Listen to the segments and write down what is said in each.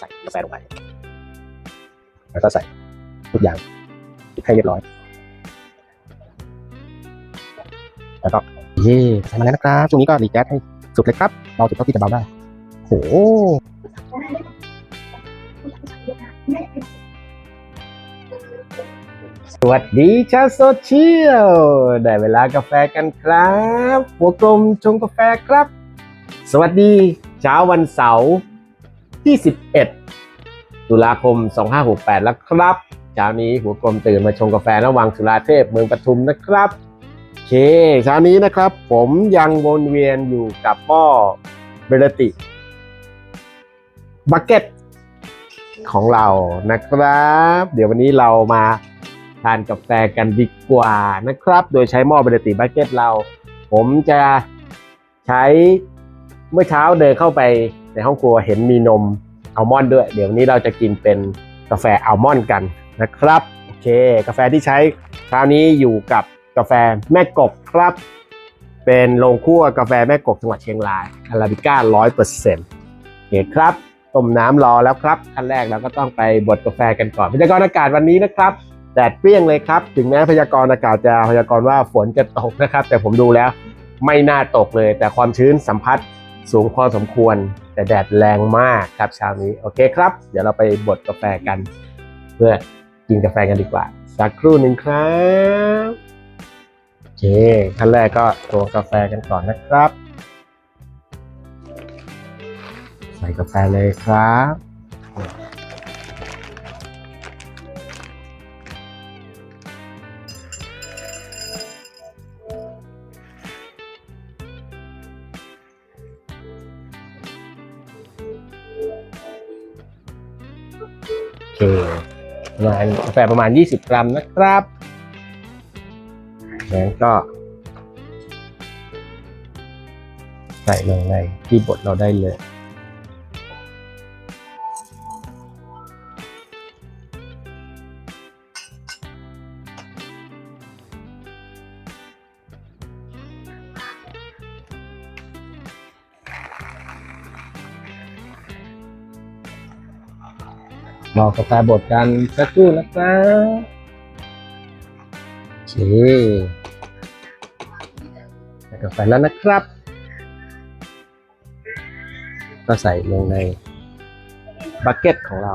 ใส่กาแฟลงไปแล้วก็ใส่ทุกอย่างให้เรียบร้อยแล้วก็เย่ใส่มาแล้วนะครับช่วงนี้ก็รีแก๊สให้สุดเลยครับเบาสุดเท่าที่จะเบาได้โหสวัสดีชาวโซเชียลได้เวลากาแฟกันครับหัวกลมชงกาแฟครับ สวัสดีเช้าวันเสาร์ ที่ 11 ตุลาคม 2568 แล้วครับ เช้านี้หัวกลมตื่นมาชงกาแฟระหว่างสุราเทพเมืองปทุมนะครับโอเคเช้านี้นะครับ ผมยังวนเวียนอยู่กับหม้อเบลติบักเก็ตของเรานะครับ เดี๋ยววันนี้เรามาทานกาแฟกันดีกว่านะครับ โดยใช้หม้อเบลติบักเก็ตเรา ผมจะใช้เมื่อเช้าเดินเข้าไป ในห้องครัวเห็นมีนมอัลมอนด์ด้วย เดี๋ยวนี้เราจะกินเป็นกาแฟอัลมอนด์กันนะครับโอเค กาแฟที่ใช้เช้านี้อยู่กับกาแฟแม่กบครับ เป็นโรงคั่วกาแฟแม่กบจังหวัดเชียงรายอาราบิก้าร้อยเปอร์เซ็นต์โอเคครับต้มน้ำรอแล้วครับขั้นแรกเราก็ต้องไปบดกาแฟกันก่อนพยากรณ์อากาศวันนี้นะครับแดดเปรี้ยงเลยครับ ถึงแม้พยากรณ์อากาศจะพยากรณ์ว่าฝนจะตกนะครับ แต่ผมดูแล้วไม่น่าตกเลย แต่ความชื้นสัมผัสสูงพอสมควร แต่แดดแรงมากครับเช้านี้โอเคครับ เดี๋ยวเราไปบดกาแฟกัน เพื่อกินกาแฟกันดีกว่า สักครู่หนึ่งครับโอเคขั้นแรกก็ตัวกาแฟกันก่อนนะครับ ใส่กาแฟเลยครับ ประมาณกาแฟประมาณ 20 กรัมนะครับแล้วก็ใส่ลงในที่บดเราได้เลย รอกาแฟบดกันสักครู่นะครับโอเคกาแฟแล้วนะครับ ก็ใส่ลงในบักเก็ตของเรา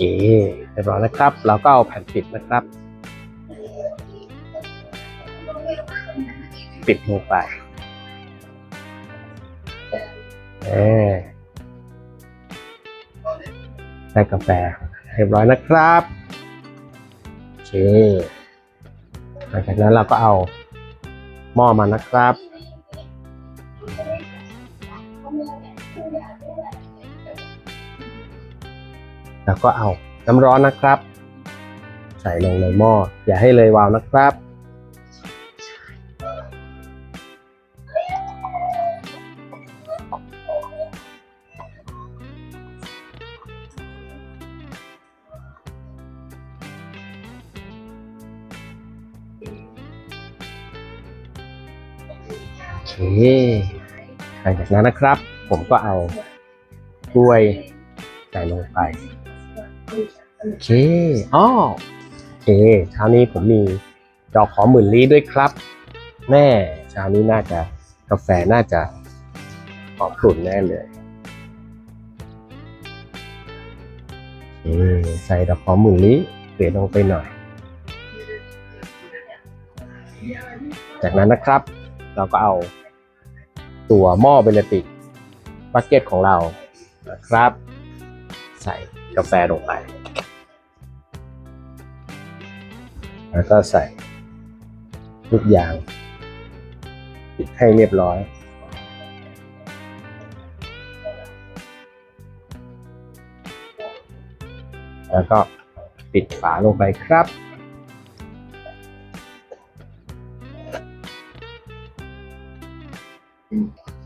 เคเรียบร้อยนะครับ เราก็เอาแผ่นปิดนะครับ ปิดลงไปเออได้กาแฟเรียบร้อยนะครับโอเคหลังจากนั้นเราก็เอาหม้อมานะครับ แล้วก็เอาน้ำร้อนนะครับ ใส่ลงในหม้ออย่าให้เลยวาวนะครับ โอเคหลังจากนั้นนะครับ ผมก็เอากล้วยใส่ลงไป โอเคอ๋อโอเคเช้านี้ผมมีดอกหอมหมื่นลี้ด้วยครับ แม่เช้านี้น่าจะกาแฟน่าจะหอมกลุ่นแน่เลยโอเคใส่ดอกหอมหมื่นลี้เปลี่ยนลงไปหน่อย จากนั้นนะครับ เราก็เอาตัวหม้อเบลติบักเก็ตของเรานะครับ ใส่ กาแฟลงไป แล้วก็ใส่ทุกอย่างปิดให้เรียบร้อย แล้วก็ปิดฝาลงไปครับ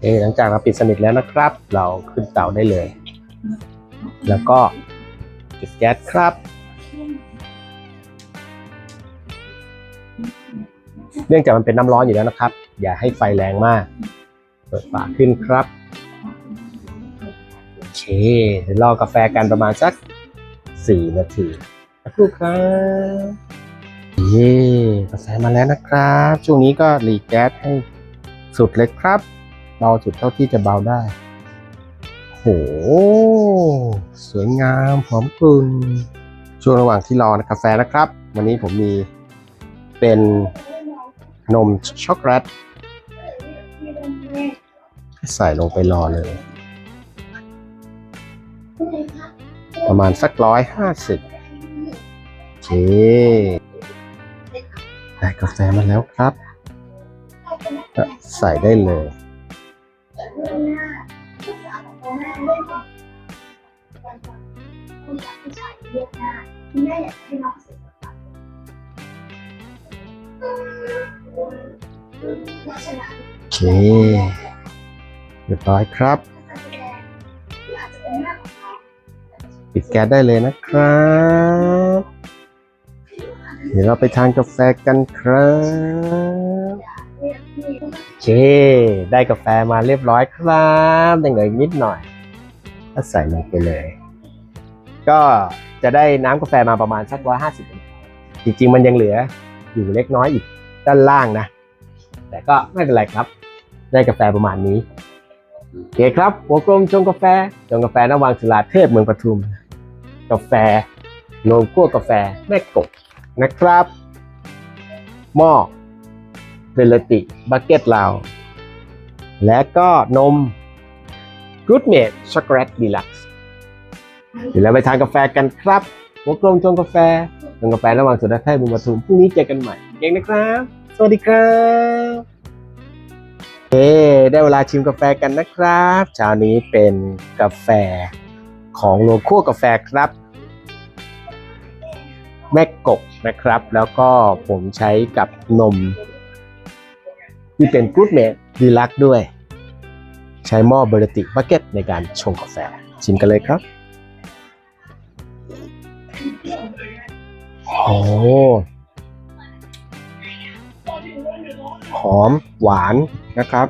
เอหลังจากเราปิดสนิทแล้วนะครับ เราขึ้นเตาได้เลย แล้วก็ ปิดแก๊สครับ เนื่องจากมันเป็นน้ำร้อนอยู่แล้วนะครับ อย่าให้ไฟแรงมาก เปิดฝาขึ้นครับโอเคเดี๋ยวรอกาแฟกันประมาณสัก4นาทีสักครู่ครับเย่กาแฟมาแล้วนะครับ ช่วงนี้ก็หลีแก๊สให้สุดเลยครับ เบาสุดเท่าที่จะเบาได้ โห สวยงามหอมกลุ่นช่วงระหว่างที่รอนะกาแฟนะครับ วันนี้ผมมีเป็นนมช็อกโกแลตใส่ลงไปรอเลย ประมาณสักร้อยห้าสิบโอเคได้กาแฟมาแล้วครับ ใส่ได้เลย แม่อยากให้น้องสุขภาพเพราะฉะนั้นโอเคเรียบร้อยครับ การแสดงอาจจะเป็นหน้าของเราปิดแก๊สได้เลยนะครับ เดี๋ยวเราไปทานกาแฟกันครับ เรียกที่ โอเค ได้กาแฟมาเรียบร้อยครับยังเหลืออีกนิดหน่อยก็ใส่ลงไปเลย ก็จะได้น้ำกาแฟมาประมาณสักร้อยห้าสิบจริงๆ มันยังเหลืออยู่เล็กน้อยอีกด้านล่างนะ แต่ก็ไม่เป็นไรครับ ได้กาแฟประมาณนี้โอเคครับหัวกลมชงกาแฟชงกาแฟนวังศิลาเทพเมืองปทุม กาแฟโลโก้กาแฟแม่กบนะครับหม้อเบลติบักเก็ตเราและก็นม Good Made Chocolate Deluxe เดี๋ยวเราไปทานกาแฟกันครับหัวกลมชงกาแฟชงกาแฟระหว่างสุดาเทพเมืองปทุมพรุ่งนี้เจอกันใหม่เก่งนะครับ สวัสดีครับเฮ้ได้เวลาชิมกาแฟกันนะครับเช้านี้เป็นกาแฟของโลโก้กาแฟครับ แม่กบนะครับ แล้วก็ผมใช้กับนม ที่เป็นกรูดเมดดีลักด้วย ใช้หม้อเบอร์ติบักเก็ตในการชงกาแฟ ชิมกันเลยครับ โอ้หอมหวานนะครับ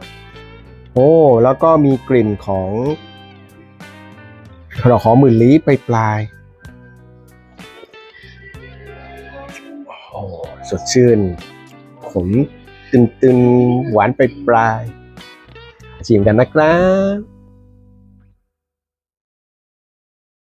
โอ้แล้วก็มีกลิ่นของดอกหอมหมื่นลี้ไปปลายโอ้สดชื่นขมตึงๆหวานไปปลายชิมกันนะครับ